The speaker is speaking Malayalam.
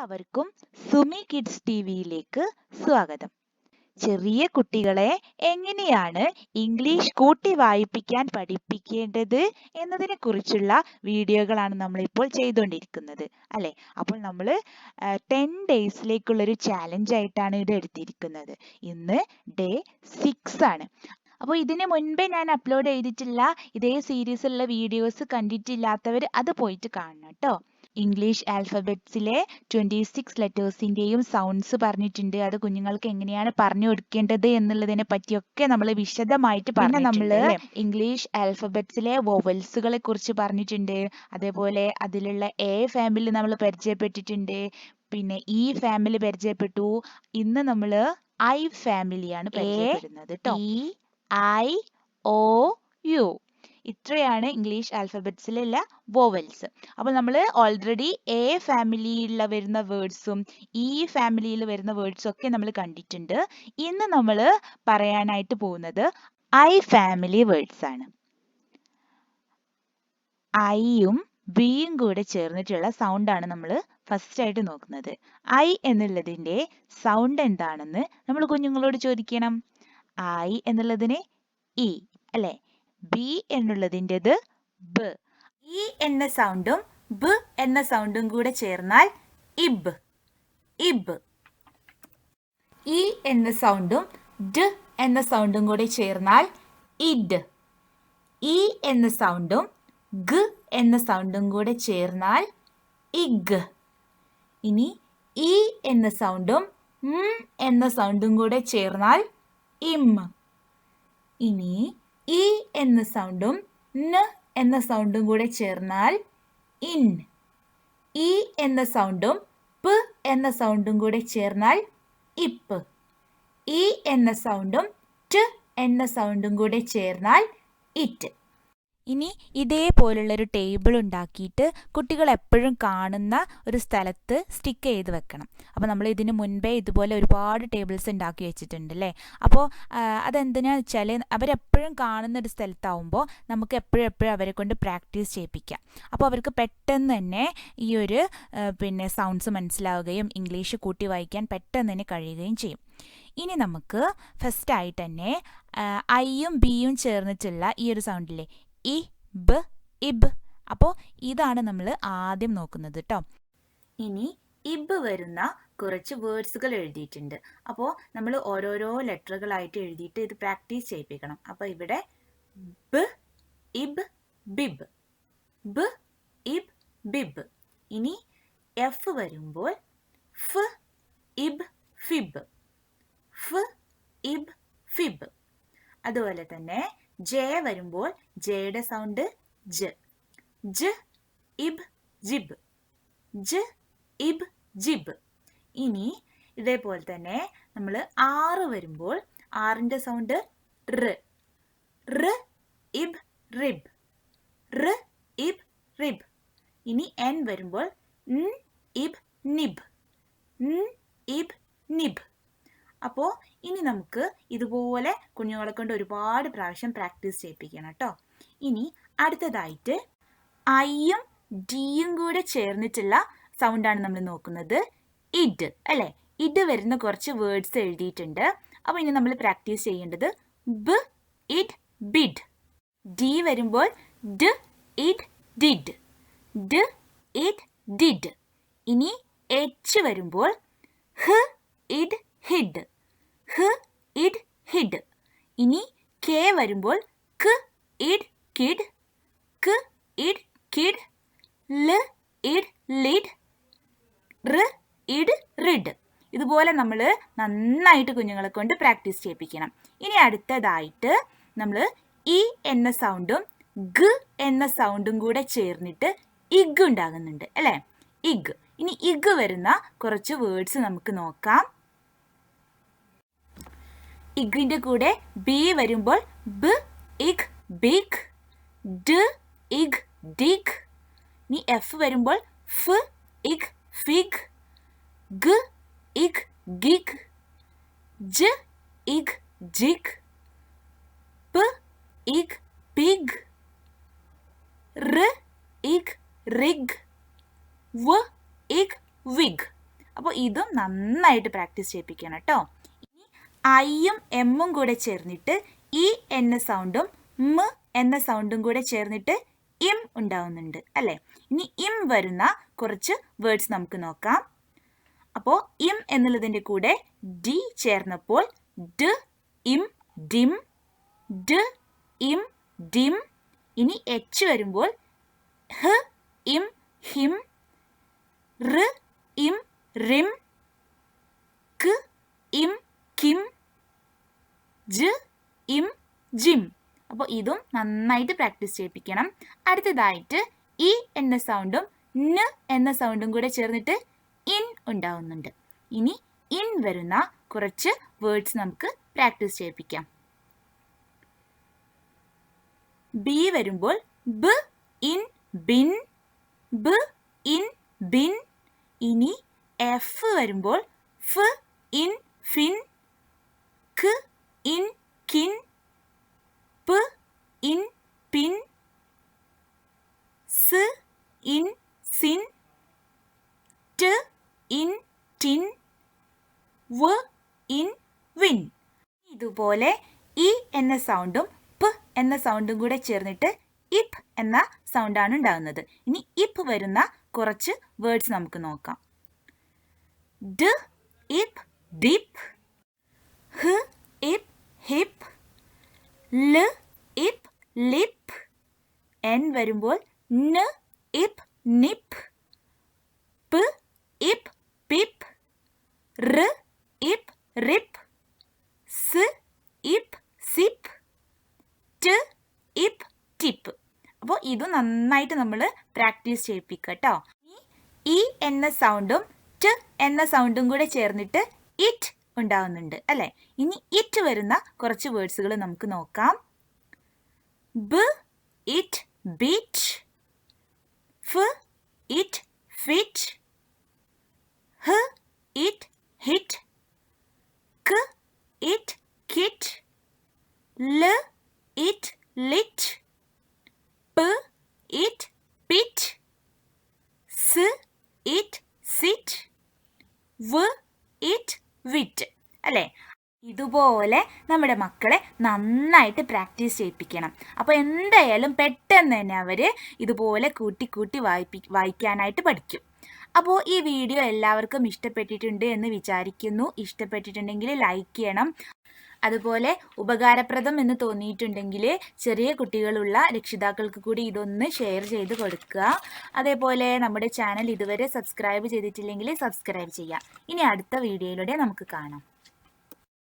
എല്ലാവർക്കും സുമി കിഡ്സ് ടി വിയിലേക്ക് സ്വാഗതം. ചെറിയ കുട്ടികളെ എങ്ങനെയാണ് ഇംഗ്ലീഷ് കൂട്ടി വായിപ്പിക്കാൻ പഠിപ്പിക്കേണ്ടത് എന്നതിനെ കുറിച്ചുള്ള വീഡിയോകളാണ് നമ്മളിപ്പോൾ ചെയ്തുകൊണ്ടിരിക്കുന്നത് അല്ലേ? അപ്പോൾ നമ്മൾ ടെൻ ഡേയ്സിലേക്കുള്ളൊരു ചാലഞ്ച് ആയിട്ടാണ് ഇത് എടുത്തിരിക്കുന്നത്. ഇന്ന് ഡേ സിക്സ് ആണ്. അപ്പോൾ ഇതിന് മുൻപേ ഞാൻ അപ്ലോഡ് ചെയ്തിട്ടില്ല ഇതേ സീരീസിലുള്ള വീഡിയോസ് കണ്ടിട്ടില്ലാത്തവർ അത് പോയിട്ട് കാണണം കേട്ടോ ഇംഗ്ലീഷ് ആൽഫബറ്റ്സിലെ ട്വന്റി സിക്സ് ലെറ്റേഴ്സിന്റെയും സൗണ്ട്സ് പറഞ്ഞിട്ടുണ്ട്. അത് കുഞ്ഞുങ്ങൾക്ക് എങ്ങനെയാണ് പറഞ്ഞു കൊടുക്കേണ്ടത് എന്നുള്ളതിനെ പറ്റിയൊക്കെ നമ്മൾ വിശദമായിട്ട് പറഞ്ഞു നമ്മൾ ഇംഗ്ലീഷ് ആൽഫബറ്റ്സിലെ വോവൽസുകളെ കുറിച്ച് പറഞ്ഞിട്ടുണ്ട്. അതേപോലെ അതിലുള്ള എ ഫാമിലി നമ്മൾ പരിചയപ്പെട്ടിട്ടുണ്ട്. പിന്നെ ഇ ഫാമിലി പരിചയപ്പെട്ടു. ഇന്ന് നമ്മൾ ഐ ഫാമിലിയാണ് പരിചയപ്പെടുന്നത് കേട്ടോ ഐ ഒ യു ഇത്രയാണ് ഇംഗ്ലീഷ് ആൽഫബറ്റ്സിലുള്ള വോവൽസ് അപ്പോൾ നമ്മൾ ഓൾറെഡി എ ഫാമിലിയിലുള്ള വരുന്ന വേർഡ്സും ഇ ഫാമിലിയിൽ വരുന്ന വേർഡ്സും ഒക്കെ നമ്മൾ കണ്ടിട്ടുണ്ട്. ഇന്ന് നമ്മൾ പറയാനായിട്ട് പോകുന്നത് ഐ ഫാമിലി വേർഡ്സ് ആണ്. ഐയും ബിയും കൂടെ ചേർന്നിട്ടുള്ള സൗണ്ട് ആണ് നമ്മൾ ഫസ്റ്റ് ആയിട്ട് നോക്കുന്നത്. ഐ എന്നുള്ളതിന്റെ സൗണ്ട് എന്താണെന്ന് നമ്മൾ കുഞ്ഞുങ്ങളോട് ചോദിക്കണം. ഐ എന്നുള്ളതിന് ഇ അല്ലെ? ബി എന്നുള്ളതിന്റെത് ബ് ഇ എന്ന സൗണ്ടും ബ് എന്ന സൗണ്ടും കൂടെ ചേർന്നാൽ ഇബ് ഇബ് ഇ എന്ന സൗണ്ടും ഡ് എന്ന സൗണ്ടും കൂടെ ചേർന്നാൽ ഇഡ് ഇ എന്ന സൗണ്ടും ഗ് എന്ന സൗണ്ടും കൂടെ ചേർന്നാൽ ഇഗ് ഇനി ഇ എന്ന സൗണ്ടും എന്ന സൗണ്ടും കൂടെ ചേർന്നാൽ ഇം ഇനി ഇ എന്ന സൗണ്ടും ന എന്ന സൗണ്ടും കൂടെ ചേർന്നാൽ ഇൻ ഇ എന്ന സൗണ്ടും പ് എന്ന സൗണ്ടും കൂടെ ചേർന്നാൽ ഇപ്പ്. ഇ എന്ന സൗണ്ടും ട് എന്ന സൗണ്ടും കൂടെ ചേർന്നാൽ ഇറ്റ് ഇനി ഇതേപോലുള്ളൊരു ടേബിൾ ഉണ്ടാക്കിയിട്ട് കുട്ടികൾ എപ്പോഴും കാണുന്ന ഒരു സ്ഥലത്ത് സ്റ്റിക്ക് ചെയ്ത് വെക്കണം. അപ്പോൾ നമ്മൾ ഇതിന് മുൻപേ ഇതുപോലെ ഒരുപാട് ടേബിൾസ് ഉണ്ടാക്കി വെച്ചിട്ടുണ്ട് അല്ലേ അപ്പോൾ അതെന്തിനാന്ന് വെച്ചാൽ അവരെപ്പോഴും കാണുന്ന ഒരു സ്ഥലത്താവുമ്പോൾ നമുക്ക് എപ്പോഴും എപ്പോഴും അവരെ കൊണ്ട് പ്രാക്ടീസ് ചെയ്യിപ്പിക്കാം. അപ്പോൾ അവർക്ക് പെട്ടെന്ന് തന്നെ ഈ ഒരു പിന്നെ സൗണ്ട്സ് മനസ്സിലാവുകയും ഇംഗ്ലീഷ് കൂട്ടി വായിക്കാൻ പെട്ടെന്ന് തന്നെ കഴിയുകയും ചെയ്യും. ഇനി നമുക്ക് ഫസ്റ്റ് ആയിട്ട് തന്നെ ഐയും ബിയും ചേർന്നിട്ടുള്ള ഈ ഒരു സൗണ്ടില്ലേ ഇ ബ് ഇബ്. അപ്പോൾ ഇതാണ് നമ്മൾ ആദ്യം നോക്കുന്നത് കേട്ടോ ഇനി ഇബ് വരുന്ന കുറച്ച് വേർഡ്സുകൾ എഴുതിയിട്ടുണ്ട്. അപ്പോൾ നമ്മൾ ഓരോരോ ലെറ്ററുകളായിട്ട് എഴുതിയിട്ട് ഇത് പ്രാക്ടീസ് ചെയ്യിപ്പിക്കണം. അപ്പോൾ ഇവിടെ ബ് ഇബ് ബിബ്. ബ് ഇബ് ബിബ്. ഇനി എഫ് വരുമ്പോൾ ഫ് ഇബ് ഫിബ്. ഫ് ഇബ് ഫിബ്. അതുപോലെ തന്നെ ജെ വരുമ്പോൾ ജയുടെ സൗണ്ട് ജ. ജ ഇബ് ജിബ്. ജ ഇബ് ജിബ്. ഇനി ഇതേപോലെ തന്നെ നമ്മൾ ആറ് വരുമ്പോൾ ആറിന്റെ സൗണ്ട് റ്. റ് ഇബ് റിബ്. റ് ഇബ് റിബ്. ഇനി എൻ വരുമ്പോൾ ൻ ഇബ് നിബ്. ൻ ഇബ് നിബ്. അപ്പോൾ ഇനി നമുക്ക് ഇതുപോലെ കുഞ്ഞുങ്ങളെ കൊണ്ട് ഒരുപാട് പ്രാവശ്യം പ്രാക്ടീസ് ചെയ്യിപ്പിക്കണം കേട്ടോ. ഇനി അടുത്തതായിട്ട് ഐയും ഡിയും കൂടെ ചേർന്നിട്ടുള്ള സൗണ്ടാണ് നമ്മൾ നോക്കുന്നത്. ഇഡ് അല്ലേ? ഇഡ് വരുന്ന കുറച്ച് വേർഡ്സ് എഴുതിയിട്ടുണ്ട്. അപ്പോൾ ഇനി നമ്മൾ പ്രാക്ടീസ് ചെയ്യേണ്ടത് ബ് ഇഡ് ബിഡ് ഡി വരുമ്പോൾ ഡ് ഇഡ് ഡിഡ് ഡ് ഇഡ് ഡിഡ് ഇനി എച്ച് വരുമ്പോൾ ഹ് ഇഡ് ഹിഡ് ഹ് ഇഡ് ഹിഡ് ഇനി കെ വരുമ്പോൾ കിഡ് ക് ഇഡ് കിഡ് ൽ ഇഡ് ലിഡ് റ് ഇഡ് റിഡ് ഇതുപോലെ നമ്മൾ നന്നായിട്ട് കുഞ്ഞുങ്ങളെ കൊണ്ട് പ്രാക്ടീസ് ചെയ്യിപ്പിക്കണം. ഇനി അടുത്തതായിട്ട് നമ്മൾ ഇ എന്ന സൗണ്ടും ഗ് എന്ന സൗണ്ടും കൂടെ ചേർന്നിട്ട് ഇഗ് ഉണ്ടാകുന്നുണ്ട് അല്ലേ? ഇഗ് ഇനി ഇഗ് വരുന്ന കുറച്ച് വേർഡ്സ് നമുക്ക് നോക്കാം. ഇഗിന്റെ കൂടെ ബി വരുമ്പോൾ b ig big d ig dig. ഇനി എഫ് വരുമ്പോൾ f ig fig. G ig gig. J ig jig. P ig pig. R ig rig. V ig vig. അപ്പോൾ ഇതും നന്നായിട്ട് പ്രാക്ടീസ് ചെയ്യിപ്പിക്കണം കേട്ടോ. ഇനി ഐയും എമ്മും കൂടെ ചേർന്നിട്ട് ഇ എന്ന സൗണ്ടും മ് എന്ന സൗണ്ടും കൂടെ ചേർന്നിട്ട് ഇം ഉണ്ടാവുന്നുണ്ട് അല്ലേ? ഇനി ഇം വരുന്ന കുറച്ച് വേർഡ്സ് നമുക്ക് നോക്കാം. അപ്പോൾ ഇം എന്നുള്ളതിന്റെ കൂടെ ഡി ചേർന്നപ്പോൾ ഡ ഇം ഡിം ഡ ഇം ഡിം ഇനി എച്ച് വരുമ്പോൾ ഹ ഇം ഹിം റ് ഇം റിം ക് ഇം കിം ജ് ഇം ജിം അപ്പോൾ ഇതും നന്നായിട്ട് പ്രാക്ടീസ് ചെയ്യിപ്പിക്കണം. അടുത്തതായിട്ട് ഇ എന്ന സൗണ്ടും ന് എന്ന സൗണ്ടും കൂടെ ചേർന്നിട്ട് ഇൻ ഉണ്ടാവുന്നുണ്ട്. ഇനി ഇൻ വരുന്ന കുറച്ച് വേർഡ്സ് നമുക്ക് പ്രാക്ടീസ് ചെയ്യിപ്പിക്കാം. ബി വരുമ്പോൾ b in bin b in bin. ഇനി എഫ് വരുമ്പോൾ f in fin k in kin. In pin s in sin t in tin v in vin. ഇതുപോലെ ഇ എന്ന സൗണ്ടും പ് എന്ന സൗണ്ടും കൂടെ ചേർന്നിട്ട് ഇപ് എന്ന സൗണ്ടാണ് ഉണ്ടാകുന്നത് ഇനി ഇപ് വരുന്ന കുറച്ച് വേർഡ്സ് നമുക്ക് നോക്കാം. ഡ ഇപ് ഡിപ് ഹ് ഇപ് ഹിപ് ൽ n എൻ വരുമ്പോൾ ന് ഇപ് നിപ്പ് പ് ഇപ് പിപ്പ് റ് ഇപ് റിപ്പ് സ് ഇപ് സിപ്പ് ട് ഇപ് ടിപ്പ് അപ്പോൾ ഇത് നന്നായിട്ട് നമ്മൾ പ്രാക്ടീസ് ചെയ്യിപ്പിക്കുക കേട്ടോ ഇ എന്ന സൗണ്ടും ട് എന്ന സൗണ്ടും കൂടെ ചേർന്നിട്ട് ഇറ്റ് ഉണ്ടാവുന്നുണ്ട് അല്ലേ? ഇനി ഇറ്റ് വരുന്ന കുറച്ച് വേർഡ്സുകൾ നമുക്ക് നോക്കാം. B it beach F it fit H it hit. K it ഇതുപോലെ നമ്മുടെ മക്കളെ നന്നായിട്ട് പ്രാക്ടീസ് ചെയ്യിപ്പിക്കണം. അപ്പോൾ എന്തായാലും പെട്ടെന്ന് തന്നെ അവർ ഇതുപോലെ കൂട്ടി കൂട്ടി വായിപ്പി വായിക്കാനായിട്ട് പഠിക്കും. അപ്പോൾ ഈ വീഡിയോ എല്ലാവർക്കും ഇഷ്ടപ്പെട്ടിട്ടുണ്ട് എന്ന് വിചാരിക്കുന്നു. ഇഷ്ടപ്പെട്ടിട്ടുണ്ടെങ്കിൽ ലൈക്ക് ചെയ്യണം. അതുപോലെ ഉപകാരപ്രദം എന്ന് തോന്നിയിട്ടുണ്ടെങ്കിൽ ചെറിയ കുട്ടികളുള്ള രക്ഷിതാക്കൾക്ക് കൂടി ഇതൊന്ന് ഷെയർ ചെയ്ത് കൊടുക്കുക. അതേപോലെ നമ്മുടെ ചാനൽ ഇതുവരെ സബ്സ്ക്രൈബ് ചെയ്തിട്ടില്ലെങ്കിൽ സബ്സ്ക്രൈബ് ചെയ്യാം ഇനി അടുത്ത വീഡിയോയിലൂടെ നമുക്ക് കാണാം.